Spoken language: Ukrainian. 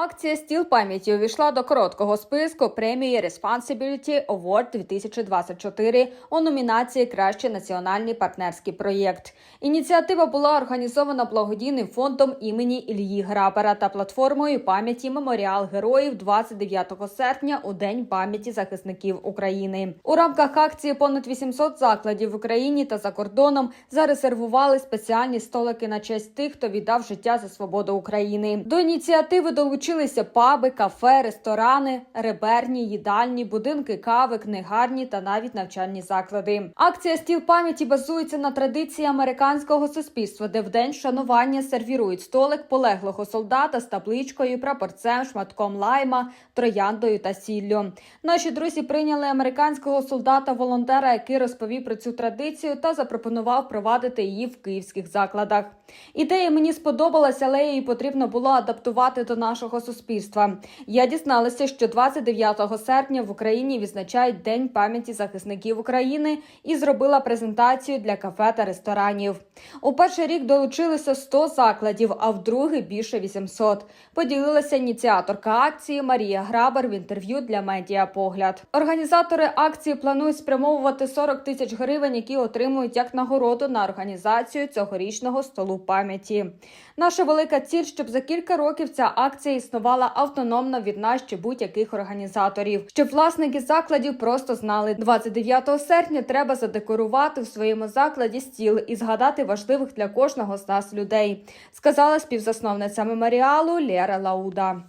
Акція стіл пам'яті увійшла до короткого списку премії Responsibility Award 2024 у номінації Кращий національний партнерський проєкт. Ініціатива була організована благодійним фондом імені Ільї Грабара та платформою пам'яті Меморіал Героїв 29 серпня у День пам'яті захисників України. У рамках акції понад 800 закладів в Україні та за кордоном зарезервували спеціальні столики на честь тих, хто віддав життя за свободу України. До ініціативи долучилися паби, кафе, ресторани, реберні, їдальні, будинки кави, книгарні та навіть навчальні заклади. Акція стіл пам'яті базується на традиції американського суспільства, де в день шанування сервірують столик полеглого солдата з табличкою, прапорцем, шматком лайма, трояндою та сіллю. Наші друзі прийняли американського солдата-волонтера, який розповів про цю традицію та запропонував провадити її в київських закладах. Ідея мені сподобалася, але її потрібно було адаптувати до нашого суспільства. Я дізналася, що 29 серпня в Україні відзначають День пам'яті захисників України і зробила презентацію для кафе та ресторанів. У перший рік долучилося 100 закладів, а в другий більше 800. Поділилася ініціаторка акції Марія Грабар в інтерв'ю для медіапогляд. Організатори акції планують спрямовувати 40 тисяч гривень, які отримують як нагороду на організацію цьогорічного столу пам'яті. Наша велика ціль, щоб за кілька років ця акція існувала автономно від нас чи будь-яких організаторів, щоб власники закладів просто знали, 29 серпня треба задекорувати в своєму закладі стіл і згадати важливих для кожного з нас людей, сказала співзасновниця меморіалу Лєра Лауда.